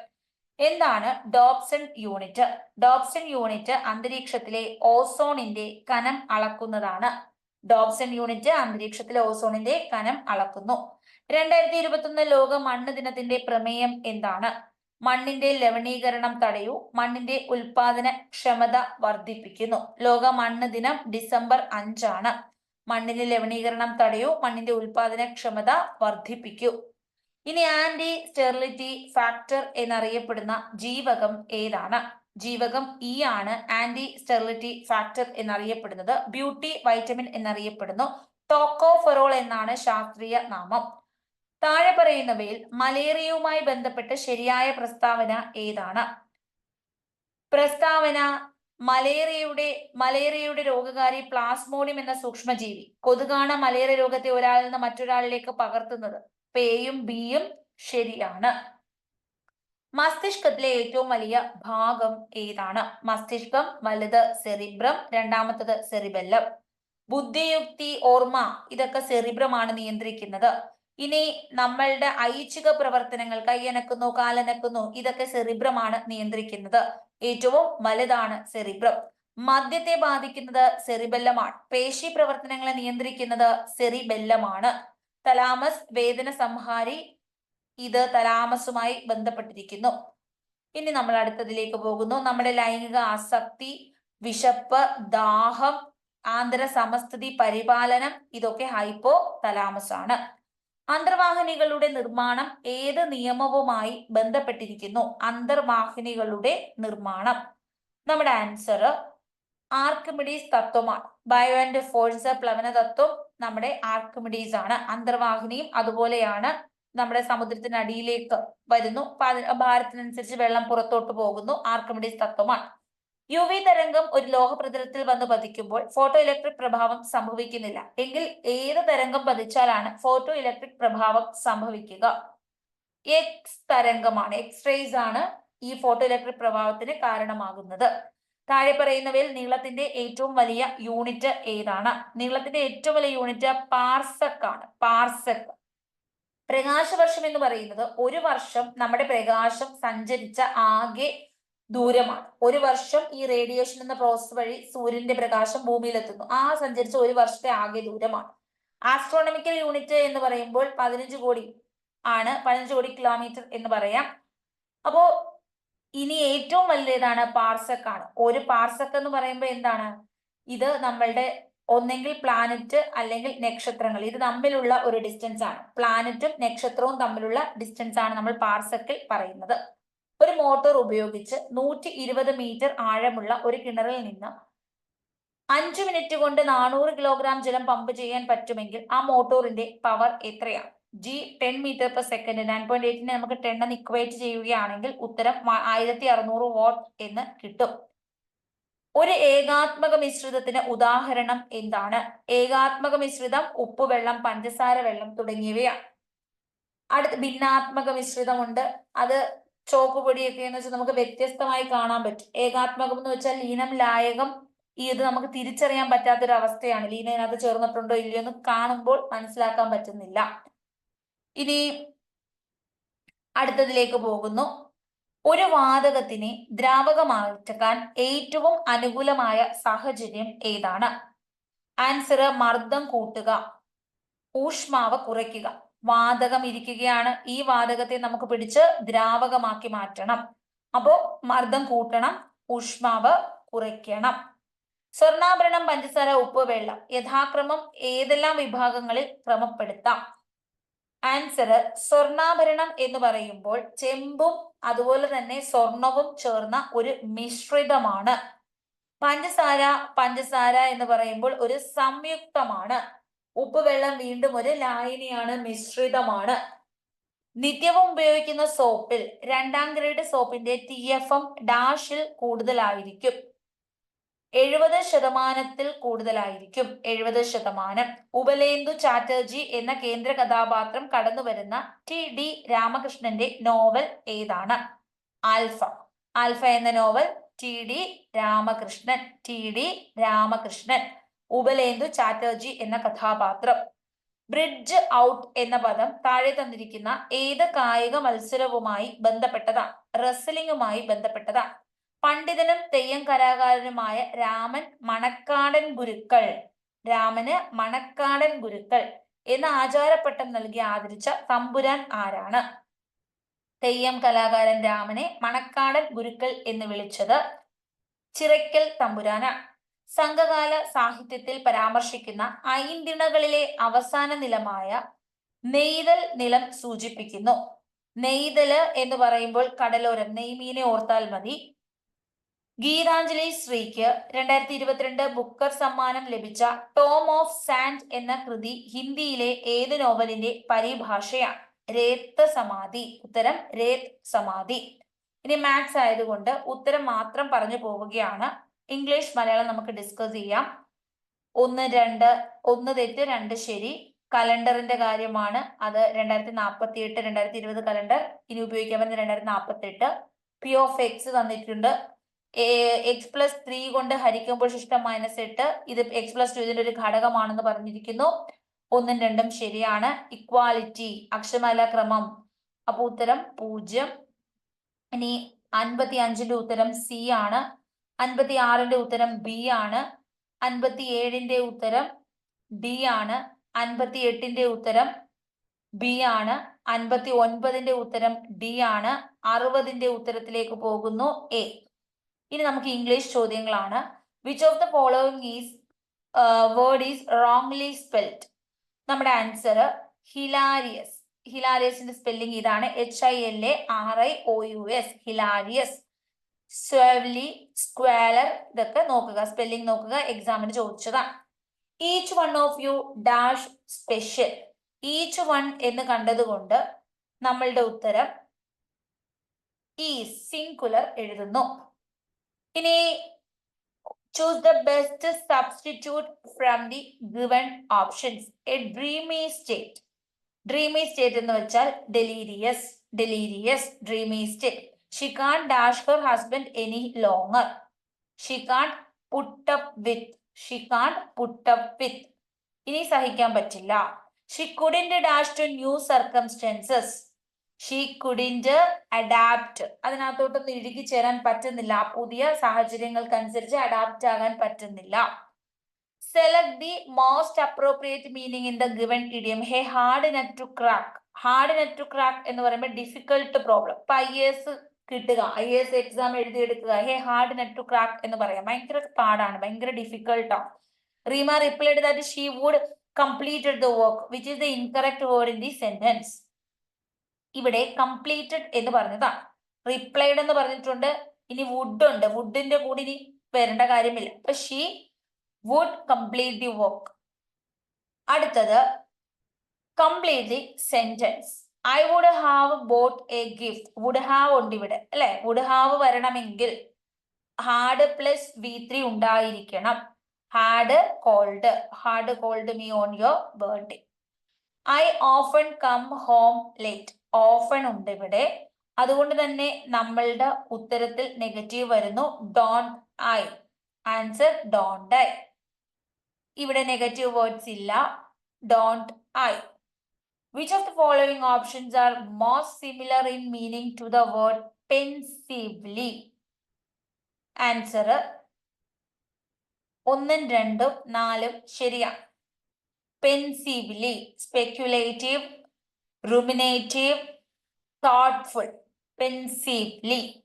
എന്താണ് ഡോപ്സൺ യൂണിറ്റ്? ഡോപ്സൺ യൂണിറ്റ് അന്തരീക്ഷത്തിലെ ഓസോണിന്റെ കനം അളക്കുന്നതാണ്. ഡോപ്സൺ യൂണിറ്റ് അന്തരീക്ഷത്തിലെ ഓസോണിന്റെ കനം അളക്കുന്നു. രണ്ടായിരത്തി ഇരുപത്തൊന്ന് ലോക മണ്ണ് ദിനത്തിന്റെ പ്രമേയം എന്താണ്? മണ്ണിന്റെ ലവണീകരണം തടയൂ മണ്ണിന്റെ ഉൽപാദന ക്ഷമത വർദ്ധിപ്പിക്കുന്നു. ലോക മണ്ണ് ദിനം ഡിസംബർ അഞ്ചാണ്. മണ്ണിന്റെ ലവണീകരണം തടയൂ മണ്ണിന്റെ ഉൽപാദന ക്ഷമത വർദ്ധിപ്പിക്കൂ. ഇനി ആന്റി സ്റ്റെറിലിറ്റി ഫാക്ടർ എന്നറിയപ്പെടുന്ന ജീവകം ഏതാണ്? ജീവകം ഇ ആണ്. ആന്റി സ്റ്റെറിലിറ്റി ഫാക്ടർ എന്നറിയപ്പെടുന്നത്. ബ്യൂട്ടി വൈറ്റമിൻ എന്നറിയപ്പെടുന്നു. ടോക്കോഫെറോൾ എന്നാണ് ശാസ്ത്രീയ നാമം. താഴെ പറയുന്നവയിൽ മലേറിയയുമായി ബന്ധപ്പെട്ട് ശരിയായ പ്രസ്താവന ഏതാണ്? പ്രസ്താവന മലേറിയയുടെ മലേറിയയുടെ രോഗകാരി പ്ലാസ്മോഡിയം എന്ന സൂക്ഷ്മജീവി. കൊതുകാണ് മലേറിയ രോഗത്തെ ഒരാളിൽ നിന്ന് മറ്റൊരാളിലേക്ക് പകർത്തുന്നത്. പേയും ബിയും ശരിയാണ്. മസ്തിഷ്കത്തിലെ ഏറ്റവും വലിയ ഭാഗം ഏതാണ്? മസ്തിഷ്കം വലുത് സെറിബ്രം രണ്ടാമത്തത് സെറിബെല്ലം. ബുദ്ധിയുക്തി ഓർമ്മ ഇതൊക്കെ സെറിബ്രമാണ് നിയന്ത്രിക്കുന്നത്. ഇനി നമ്മളുടെ ഐച്ഛിക പ്രവർത്തനങ്ങൾ കൈയനക്കുന്നു കാലനക്കുന്നു ഇതൊക്കെ സെറിബ്രമാണ് നിയന്ത്രിക്കുന്നത്. ഏറ്റവും വലുതാണ് സെറിബ്രം. മദ്യത്തെ ബാധിക്കുന്നത് സെറിബെല്ലമാണ്. പേശി പ്രവർത്തനങ്ങളെ നിയന്ത്രിക്കുന്നത് സെറിബെല്ലമാണ്. തലാമസ് വേദന സംഹാരി ഇത് തലാമസുമായി ബന്ധപ്പെട്ടിരിക്കുന്നു. ഇനി നമ്മൾ അടുത്തതിലേക്ക് പോകുന്നു. നമ്മുടെ ലൈംഗിക ആസക്തി വിശപ്പ് ദാഹം ആന്തര സമസ്ഥിതി പരിപാലനം ഇതൊക്കെ ഹൈപ്പോ തലാമസ് ആണ് അന്തർവാഹിനികളുടെ നിർമ്മാണം ഏത് നിയമവുമായി ബന്ധപ്പെട്ടിരിക്കുന്നു? അന്തർവാഹിനികളുടെ നിർമ്മാണം. നമ്മുടെ ആൻസർ ആർക്കിമിഡീസ് തത്വമാണ്. ബയോ ആൻഡ് ഫോഴ്സ് പ്ലവന തത്വം നമ്മുടെ ആർക്കിമിഡീസ് ആണ്. അന്തർവാഹിനിയും അതുപോലെയാണ് നമ്മുടെ സമുദ്രത്തിനടിയിലേക്ക് വരുന്നു. ഭാരത്തിനനുസരിച്ച് വെള്ളം പുറത്തോട്ട് പോകുന്നു. ആർക്കിമിഡീസ് തത്വമാണ്. യു വി തരംഗം ഒരു ലോഹപ്രതലത്തിൽ വന്ന് പതിക്കുമ്പോൾ ഫോട്ടോ ഇലക്ട്രിക് പ്രഭാവം സംഭവിക്കുന്നില്ല. എങ്കിൽ ഏത് തരംഗം പതിച്ചാലാണ് ഫോട്ടോ ഇലക്ട്രിക് പ്രഭാവം സംഭവിക്കുക? എക്സ് തരംഗമാണ്. എക്സ് റേസ് ആണ് ഈ ഫോട്ടോ ഇലക്ട്രിക് പ്രഭാവത്തിന് കാരണമാകുന്നത്. താഴെ പറയുന്നവയിൽ നീളത്തിന്റെ ഏറ്റവും വലിയ യൂണിറ്റ് ഏതാണ്? നീളത്തിന്റെ ഏറ്റവും വലിയ യൂണിറ്റ് പാർസക് ആണ്. പാർസക് പ്രകാശവർഷം എന്ന് പറയുന്നത് ഒരു വർഷം നമ്മുടെ പ്രകാശം സഞ്ചരിച്ച ആകെ ദൂരമാണ്. ഒരു വർഷം ഈ റേഡിയേഷൻ എന്ന പ്രോസസ് വഴി സൂര്യന്റെ പ്രകാശം ഭൂമിയിലെത്തുന്നു. ആ സഞ്ചരിച്ച ഒരു വർഷത്തെ ആകെ ദൂരമാണ്. ആസ്ട്രോണമിക്കൽ യൂണിറ്റ് എന്ന് പറയുമ്പോൾ പതിനഞ്ച് കോടി ആണ്. പതിനഞ്ച് കോടി കിലോമീറ്റർ എന്ന് പറയാം. അപ്പോ ഇനി ഏറ്റവും വലിയതാണ് പാർസക്കാണ്. ഒരു പാർസക്ക് എന്ന് പറയുമ്പോൾ എന്താണ്? ഇത് നമ്മളുടെ ഒന്നെങ്കിൽ പ്ലാനറ്റ് അല്ലെങ്കിൽ നക്ഷത്രങ്ങൾ. ഇത് തമ്മിലുള്ള ഒരു ഡിസ്റ്റൻസ് ആണ്. പ്ലാനറ്റും നക്ഷത്രവും തമ്മിലുള്ള ഡിസ്റ്റൻസ് ആണ് നമ്മൾ പാർസക്കിൽ പറയുന്നത്. ഒരു മോട്ടോർ ഉപയോഗിച്ച് നൂറ്റി ഇരുപത് മീറ്റർ ആഴമുള്ള ഒരു കിണറിൽ നിന്ന് അഞ്ചു മിനിറ്റ് കൊണ്ട് നാനൂറ് കിലോഗ്രാം ജലം പമ്പ് ചെയ്യാൻ പറ്റുമെങ്കിൽ ആ മോട്ടോറിന്റെ പവർ എത്രയാണ്? G ten metre per second nine point എയ്റ്റിനെ നമുക്ക് ടെൻ എന്ന് ഇക്വേറ്റ് ചെയ്യുകയാണെങ്കിൽ ഉത്തരം ആയിരത്തി അറുന്നൂറ് വോട്ട് എന്ന് കിട്ടും. ഒരു ഏകാത്മക മിശ്രിതത്തിന് ഉദാഹരണം എന്താണ്? ഏകാത്മക മിശ്രിതം ഉപ്പ് വെള്ളം പഞ്ചസാര വെള്ളം തുടങ്ങിയവയാണ്. അടുത്ത് ഭിന്നാത്മക മിശ്രിതമുണ്ട്. അത് ചോക്ക് പൊടിയൊക്കെ എന്ന് വെച്ചാൽ നമുക്ക് വ്യത്യസ്തമായി കാണാൻ പറ്റും. ഏകാത്മകം എന്ന് വെച്ചാൽ ലീനം ലായകം ഈ ഇത് നമുക്ക് തിരിച്ചറിയാൻ പറ്റാത്തൊരു അവസ്ഥയാണ് ലീന ചേർന്നിട്ടുണ്ടോ ഇല്ലയോ എന്ന് കാണുമ്പോൾ മനസ്സിലാക്കാൻ പറ്റുന്നില്ല. ഇനി അടുത്തതിലേക്ക് പോകുന്നു. ഒരു വാതകത്തിനെ ദ്രാവകമാക്കാൻ ഏറ്റവും അനുകൂലമായ സാഹചര്യം ഏതാണ്? ആൻസർ മർദ്ദം കൂട്ടുക ഊഷ്മാവ് കുറയ്ക്കുക. വാതകം ഇരിക്കുകയാണ്. ഈ വാതകത്തെ നമുക്ക് പിടിച്ച് ദ്രാവകമാക്കി മാറ്റണം. അപ്പോ മർദ്ദം കൂട്ടണം ഊഷ്മാവ് കുറയ്ക്കണം. സ്വർണാഭരണം പഞ്ചസാര ഉപ്പ് വെള്ളം യഥാക്രമം ഏതെല്ലാം വിഭാഗങ്ങളിൽ ക്രമപ്പെടുത്താം? ആൻസർ സ്വർണാഭരണം എന്ന് പറയുമ്പോൾ ചെമ്പും അതുപോലെ തന്നെ സ്വർണവും ചേർന്ന ഒരു മിശ്രിതമാണ്. പഞ്ചസാര പഞ്ചസാര എന്ന് പറയുമ്പോൾ ഒരു സംയുക്തമാണ്. ഉപ്പുവെള്ളം വീണ്ടും ഒരു ലായനിയാണ് മിശ്രിതമാണ്. നിത്യവും ഉപയോഗിക്കുന്ന സോപ്പിൽ രണ്ടാം ഗ്രേഡ് സോപ്പിന്റെ ടി എഫ് എം ഡാഷിൽ കൂടുതലായിരിക്കും. എഴുപത് ശതമാനത്തിൽ കൂടുതലായിരിക്കും. എഴുപത് ശതമാനം. ഉപലേന്ദു ചാറ്റർജി എന്ന കേന്ദ്ര കഥാപാത്രം കടന്നു വരുന്ന ടി ഡി രാമകൃഷ്ണന്റെ നോവൽ ഏതാണ്? ആൽഫ. ആൽഫ എന്ന novel T D Ramakrishnan. T D Ramakrishnan. Upalendu Chatterjee എന്ന കഥാപാത്രം. ബ്രിഡ്ജ് ഔട്ട് എന്ന പദം താഴെ തന്നിരിക്കുന്ന ഏത് കായിക മത്സരവുമായി ബന്ധപ്പെട്ടതാണ് റെസ്ലിംഗുമായി ബന്ധപ്പെട്ടതാണ് പണ്ഡിതനും തെയ്യം കലാകാരനുമായ രാമൻ മണക്കാടൻ ഗുരുക്കൾ. രാമന് മണക്കാടൻ ഗുരുക്കൾ എന്ന ആചാരപ്പട്ടം നൽകി ആദരിച്ച തമ്പുരാൻ ആരാണ്? തെയ്യം കലാകാരൻ രാമനെ മണക്കാടൻ ഗുരുക്കൾ എന്ന് വിളിച്ചത് ചിറയ്ക്കൽ തമ്പുരാനാണ്. സംഘകാല സാഹിത്യത്തിൽ പരാമർശിക്കുന്ന ഐന്തിണകളിലെ അവസാന നിലമായ നെയ്തൽ നിലം സൂചിപ്പിക്കുന്നു. നെയ്തൽ എന്ന് പറയുമ്പോൾ കടലോരം നെയ്മീനെ ഓർത്താൽ മതി. ഗീതാഞ്ജലി ശ്രീക്ക് രണ്ടായിരത്തി ഇരുപത്തിരണ്ട് ബുക്കർ സമ്മാനം ലഭിച്ച ടോം ഓഫ് സാൻഡ് എന്ന കൃതി ഹിന്ദിയിലെ ഏത് നോവലിന്റെ പരിഭാഷയാണ്? രേത്ത് സമാധി. ഉത്തരം രേത് സമാധി. ഇനി മാത്സ് ആയതുകൊണ്ട് ഉത്തരം മാത്രം പറഞ്ഞു പോവുകയാണ്. ഇംഗ്ലീഷ് മലയാളം നമുക്ക് ഡിസ്കസ് ചെയ്യാം. ഒന്ന് രണ്ട് ഒന്ന് തെറ്റ് രണ്ട് ശരി. കലണ്ടറിന്റെ കാര്യമാണ്. അത് രണ്ടായിരത്തി നാൽപ്പത്തി എട്ട് രണ്ടായിരത്തി ഇരുപത് കലണ്ടർ. ഇനി ഉപയോഗിക്കാൻ പറ്റുന്ന രണ്ടായിരത്തി നാൽപ്പത്തി എട്ട് പി ഓഫ് എക്സ് തന്നിട്ടുണ്ട്. എക്സ് പ്ലസ് ത്രീ കൊണ്ട് ഹരിക്കുമ്പോൾ ശിഷ്ടം മൈനസ് എട്ട്. ഇത് എക്സ് പ്ലസ് ടു ഇതിന്റെ ഒരു ഘടകമാണെന്ന് പറഞ്ഞിരിക്കുന്നു. ഒന്നും രണ്ടും ശരിയാണ്. ഇക്വാലിറ്റി അക്ഷരമാല ക്രമം. അപ്പൊ ഉത്തരം പൂജ്യം. ഇനി അൻപത്തി അഞ്ചിന്റെ ഉത്തരം സി ആണ്. അൻപത്തി ആറിന്റെ ഉത്തരം ബി ആണ്. അൻപത്തി ഏഴിന്റെ ഉത്തരം ഡി ആണ്. അൻപത്തി എട്ടിന്റെ ഉത്തരം ബി ആണ്. അൻപത്തി ഒൻപതിന്റെ ഉത്തരം ഡി ആണ്. അറുപതിന്റെ ഉത്തരത്തിലേക്ക് പോകുന്നു എ ഇനി നമുക്ക് ഇംഗ്ലീഷ് ചോദ്യങ്ങളാണ്. Which of the following is word is wrongly spelled നമ്മുടെ ആൻസർ ഹിലാരിയസ് ഹിലാരിയസിന്റെ സ്പെല്ലിംഗ് ഇതാണ് H I L A R I O U S hilarious suavely squalor ഇതൊക്കെ നോക്കുക. സ്പെല്ലിംഗ് നോക്കുക എക്സാമിന് ചോദിച്ചതാണ് each one of you dash special each one എന്ന് കണ്ടതുകൊണ്ട് നമ്മളുടെ ഉത്തരം ഈ സിംഗുലർ എഴുതുന്നു. ഇനി choose the best substitute from the given options A dreamy state dreamy state എന്ന് വെച്ചാൽ delirious delirious dreamy state she can't dash her husband any longer she can't put up with she can't put up with ഇനി സഹിക്കാൻ പറ്റില്ല. She couldn't dash to new circumstances she couldn't adapt അതിനകത്തോട്ടൊന്നും ഇഴുകി ചേരാൻ പറ്റുന്നില്ല. പുതിയ സാഹചര്യങ്ങൾക്കനുസരിച്ച് അഡാപ്റ്റ് ആകാൻ പറ്റുന്നില്ല. Select the most appropriate meaning in the given idiom a hard nut to crack hard nut to crack എന്ന് പറയുമ്പോൾ ഡിഫിക്കൽട്ട് പ്രോബ്ലം ഇപ്പൊ ഐ എസ് കിട്ടുക. I S exam എഴുതിയെടുക്കുക. A hard nut to crack എന്ന് പറയാം. ഭയങ്കര പാടാണ്. ഭയങ്കര ഡിഫിക്കൽട്ടാണ് Reema replied that she would completed the work which is the incorrect word in the sentence ഇവിടെ കംപ്ലീറ്റഡ് എന്ന് പറഞ്ഞതാണ്. റിപ്ലൈഡ് എന്ന് പറഞ്ഞിട്ടുണ്ട്. ഇനി വുഡ് ഉണ്ട്. വുഡിന്റെ കൂടെ ഇനി വരേണ്ട കാര്യമില്ല. അപ്പൊ she would complete the work അടുത്തത് complete the sentence I would have bought a gift would have ഉണ്ട് ഇവിടെ അല്ലെ? വുഡ് ഹാവ് വരണമെങ്കിൽ ഹാർഡ് പ്ലസ് വി ത്രീ ഉണ്ടായിരിക്കണം. Had cold had cold me on your birthday I often come home late often ഉണ്ട് ഇവിടെ. അതുകൊണ്ട് തന്നെ നമ്മളുടെ ഉത്തരത്തിൽ നെഗറ്റീവ് വരുന്നു. Don I answer don't I ഇവിടെ നെഗറ്റീവ് വേർഡ്സ് ഇല്ല. Don't I which of the following options are most similar in meaning to the word pensively answer ഒന്നും രണ്ടും നാലും ശരിയാണ് pensively speculative ruminative thoughtful pensively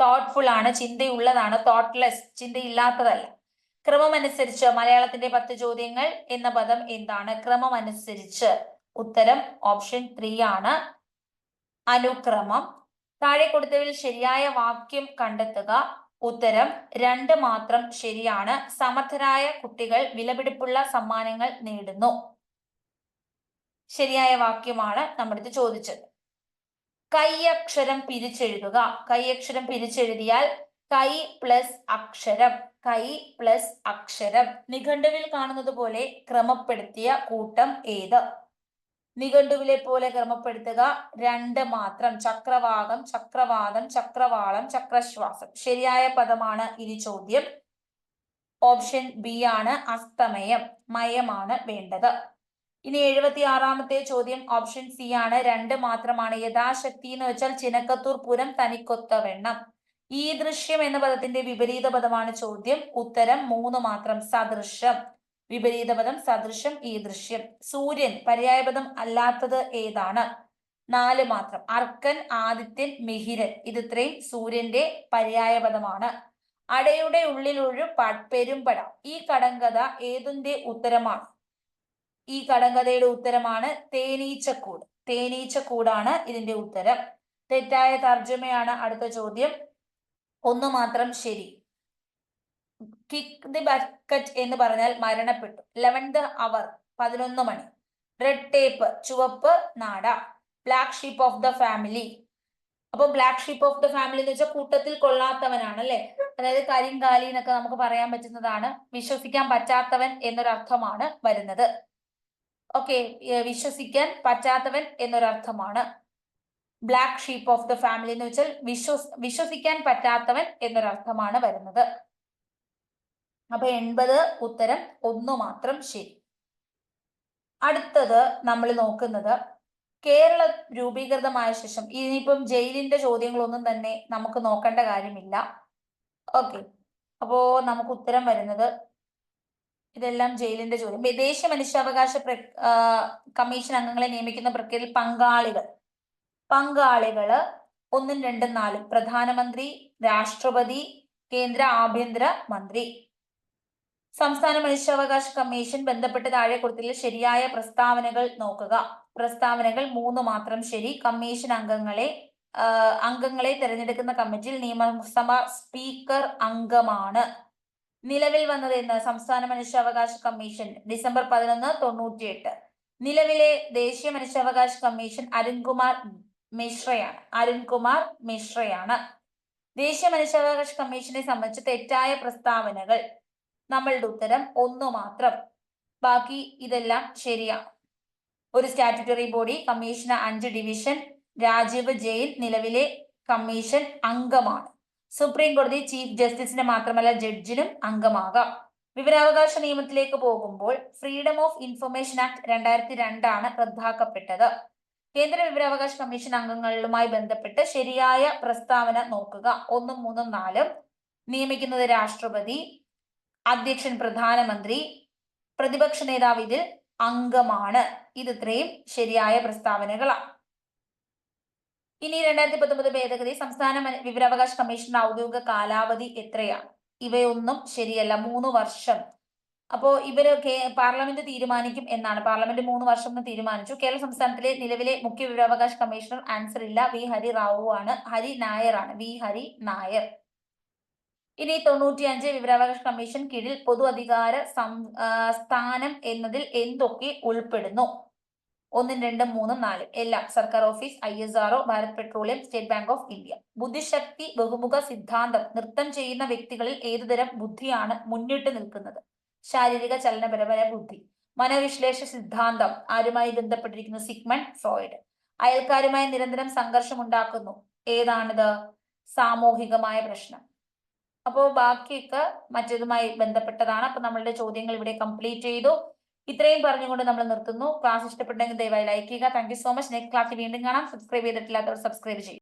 thoughtful ആണ് ചിന്തയുള്ളതാണ് thoughtless ചിന്തയില്ലാത്തതല്ല. ക്രമമനുസരിച്ച് മലയാളത്തിന്റെ പത്ത് ചോദ്യങ്ങൾ എന്ന പദം എന്താണ്? ക്രമമനുസരിച്ച്. ഉത്തരം ഓപ്ഷൻ ത്രീ ആണ്. അനുക്രമം. താഴെ കൊടുത്തതിൽ ശരിയായ വാക്യം കണ്ടെത്തുക. ഉത്തരം രണ്ട് മാത്രം ശരിയാണ്. സമർത്ഥരായ കുട്ടികൾ വിലപിടിപ്പുള്ള സമ്മാനങ്ങൾ നേടുന്നു. ശരിയായ വാക്യമാണ് നമ്മുടെ ചോദിച്ചത്. കൈയക്ഷരം പിരിച്ചെഴുതുക. കൈയക്ഷരം പിരിച്ചെഴുതിയാൽ കൈ പ്ലസ് അക്ഷരം. കൈ പ്ലസ് അക്ഷരം. നിഘണ്ടുവിൽ കാണുന്നത് പോലെ ക്രമപ്പെടുത്തിയ കൂട്ടം ഏത്? നിഘണ്ടുവിലെ പോലെ ക്രമപ്പെടുത്തുക. രണ്ട് മാത്രം. ചക്രവാകം ചക്രവാദം ചക്രവാളം ചക്രശ്വാസം. ശരിയായ പദമാണ് ഇനി ചോദ്യം. ഓപ്ഷൻ ബി ആണ് അസ്തമയം. മയമാണ് വേണ്ടത്. ഇനി എഴുപത്തി ആറാമത്തെ ചോദ്യം ഓപ്ഷൻ സി ആണ്. രണ്ട് മാത്രമാണ്. യഥാശക്തി എന്ന് വെച്ചാൽ ചിനക്കത്തൂർ പുരം തനിക്കൊത്ത വെണ്ണം ഈ ദൃശ്യം എന്ന പദത്തിന്റെ വിപരീത പദമാണ് ചോദ്യം. ഉത്തരം മൂന്ന് മാത്രം. സദൃശ്യം വിപരീത പദം സദൃശ്യം ഈ ദൃശ്യം. സൂര്യൻ പര്യായപദം അല്ലാത്തത് ഏതാണ്? നാല് മാത്രം. അർക്കൻ ആദിത്യൻ മിഹിരൻ. ഇത് ഇത്രയും സൂര്യന്റെ പര്യായപദമാണ് അടയുടെ ഉള്ളിലൊഴു പെരുമ്പട ഈ കടങ്കഥ ഏതിന്റെ ഉത്തരമാണ്? ഈ കടങ്കഥയുടെ ഉത്തരമാണ് തേനീച്ചക്കൂട്. തേനീച്ചക്കൂടാണ് ഇതിന്റെ ഉത്തരം. തെറ്റായ തർജമയാണ് അടുത്ത ചോദ്യം. ഒന്ന് മാത്രം ശരി. കിക്ക് ദി ബക്കറ്റ് എന്ന് പറഞ്ഞാൽ മരണപ്പെട്ടു. ലെവൻത് അവർ പതിനൊന്ന് മണി. റെഡ് ടേപ്പ് ചുവപ്പ് നാട. Black sheep of the family അപ്പൊ black sheep of the family എന്ന് വെച്ചാൽ കൂട്ടത്തിൽ കൊള്ളാത്തവനാണ് അല്ലെ അതായത് കരിങ്കാലി എന്നൊക്കെ നമുക്ക് പറയാൻ പറ്റുന്നതാണ്. വിശ്വസിക്കാൻ പറ്റാത്തവൻ എന്നൊരർത്ഥമാണ് വരുന്നത്. ഓക്കെ വിശ്വസിക്കാൻ പറ്റാത്തവൻ എന്നൊരർത്ഥമാണ്. Black sheep of the family എന്ന് വെച്ചാൽ വിശ്വസ് വിശ്വസിക്കാൻ പറ്റാത്തവൻ എന്നൊരർത്ഥമാണ് വരുന്നത്. അപ്പൊ എൺപത് ഉത്തരം ഒന്നു മാത്രം ശരി. അടുത്തത് നമ്മൾ നോക്കുന്നത് കേരള രൂപീകൃതമായ ശേഷം ഇനിയിപ്പം ജയിലിന്റെ ചോദ്യങ്ങളൊന്നും തന്നെ നമുക്ക് നോക്കേണ്ട കാര്യമില്ല. ഓക്കെ അപ്പോ നമുക്ക് ഉത്തരം വരുന്നത് ഇതെല്ലാം ജയിലിന്റെ ചോദ്യം. വിദേശ മനുഷ്യാവകാശ കമ്മീഷൻ അംഗങ്ങളെ നിയമിക്കുന്ന പ്രക്രിയയിൽ പങ്കാളികൾ. പങ്കാളികൾ ഒന്നും രണ്ടും നാലും. പ്രധാനമന്ത്രി രാഷ്ട്രപതി കേന്ദ്ര ആഭ്യന്തര മന്ത്രി. സംസ്ഥാന മനുഷ്യാവകാശ കമ്മീഷൻ ബന്ധപ്പെട്ട് താഴെ കൊടുത്തില്ല ശരിയായ പ്രസ്താവനകൾ നോക്കുക. പ്രസ്താവനകൾ മൂന്ന് മാത്രം ശരി. കമ്മീഷൻ അംഗങ്ങളെ അംഗങ്ങളെ തിരഞ്ഞെടുക്കുന്ന കമ്മിറ്റിയിൽ നിയമസഭ സ്പീക്കർ അംഗമാണ്. നിലവിൽ വന്നത് എന്ന് സംസ്ഥാന മനുഷ്യാവകാശ കമ്മീഷൻ ഡിസംബർ പതിനൊന്ന് തൊണ്ണൂറ്റിയെട്ട്. നിലവിലെ ദേശീയ മനുഷ്യാവകാശ കമ്മീഷൻ അരുൺകുമാർ മിശ്രയാണ്. അരുൺകുമാർ മിശ്രയാണ്. ദേശീയ മനുഷ്യാവകാശ കമ്മീഷനെ സംബന്ധിച്ച് തെറ്റായ പ്രസ്താവനകൾ. നമ്മളുടെ ഉത്തരം ഒന്നു മാത്രം. ബാക്കി ഇതെല്ലാം ശരിയാണ് ഒരു സ്റ്റാറ്റുറ്ററി ബോഡി കമ്മീഷന് അഞ്ച് ഡിവിഷൻ രാജീവ് ജയിൽ നിലവിലെ കമ്മീഷൻ അംഗമാണ്. സുപ്രീം കോടതി ചീഫ് ജസ്റ്റിസിന് മാത്രമല്ല ജഡ്ജിനും അംഗമാകാം. വിവരാവകാശ നിയമത്തിലേക്ക് പോകുമ്പോൾ ഫ്രീഡം ഓഫ് ഇൻഫർമേഷൻ ആക്ട് രണ്ടായിരത്തി രണ്ടാണ് റദ്ദാക്കപ്പെട്ടത് കേന്ദ്ര വിവരാവകാശ കമ്മീഷൻ അംഗങ്ങളുമായി ബന്ധപ്പെട്ട് ശരിയായ പ്രസ്താവന നോക്കുക. ഒന്നും മൂന്നും നാലും. നിയമിക്കുന്നത് രാഷ്ട്രപതി അധ്യക്ഷൻ പ്രധാനമന്ത്രി പ്രതിപക്ഷ നേതാവ് ഇതിൽ അംഗമാണ്. ഇത് ഇത്രയും ശരിയായ പ്രസ്താവനകളാണ്. ഇനി രണ്ടായിരത്തി പത്തൊമ്പത് ഭേദഗതി സംസ്ഥാന വിവരാവകാശ കമ്മീഷന്റെ ഔദ്യോഗിക കാലാവധി എത്രയാണ്? ഇവയൊന്നും ശരിയല്ല. മൂന്ന് വർഷം. അപ്പോ ഇവർ പാർലമെന്റ് തീരുമാനിക്കും എന്നാണ്. പാർലമെന്റ് മൂന്ന് വർഷം എന്ന് തീരുമാനിച്ചു. കേരള സംസ്ഥാനത്തിലെ നിലവിലെ മുഖ്യ വിവരാവകാശ കമ്മീഷണർ ആൻസർ ഇല്ല. വി. ഹരി റാവു ആണ്. ഹരി നായർ ആണ്. വി. ഹരി നായർ. ഇനി തൊണ്ണൂറ്റിയഞ്ച് വിവരാവകാശ കമ്മീഷൻ കീഴിൽ പൊതു അധികാര സ്ഥാനം എന്നതിൽ എന്തൊക്കെ ഉൾപ്പെടുന്നു? ഒന്നും രണ്ടും മൂന്നും നാലും. എല്ലാം സർക്കാർ office I S R O Bharat petroleum state bank of India. ബുദ്ധിശക്തി ബഹുമുഖ സിദ്ധാന്തം നൃത്തം ചെയ്യുന്ന വ്യക്തികളിൽ ഏതുതരം ബുദ്ധിയാണ് മുന്നിട്ട് നിൽക്കുന്നത്? ശാരീരിക ചലനപരമായ ബുദ്ധി മനോവിശ്ലേഷ സിദ്ധാന്തം ആരുമായി ബന്ധപ്പെട്ടിരിക്കുന്നു സിഗ്മൺ ഫ്രോയിഡ്. അയൽക്കാരുമായി നിരന്തരം സംഘർഷം ഉണ്ടാക്കുന്നു ഏതാണിത്? സാമൂഹികമായ പ്രശ്നം. അപ്പോൾ ബാക്കിയൊക്കെ മറ്റേതുമായി ബന്ധപ്പെട്ടതാണ്. അപ്പൊ നമ്മളുടെ ചോദ്യങ്ങൾ ഇവിടെ കംപ്ലീറ്റ് ചെയ്തു. ഇത്രയും പറഞ്ഞുകൊണ്ട് നമ്മൾ നിർത്തുന്നു. ക്ലാസ് ഇഷ്ടപ്പെട്ടെങ്കിൽ ദയവായി ലൈക്ക് ചെയ്യുക. Thank so much next class വീണ്ടും കാണാം. സബ്സ്ക്രൈബ് ചെയ്തിട്ടില്ലാത്തവർ സബ്സ്ക്രൈബ് ചെയ്യും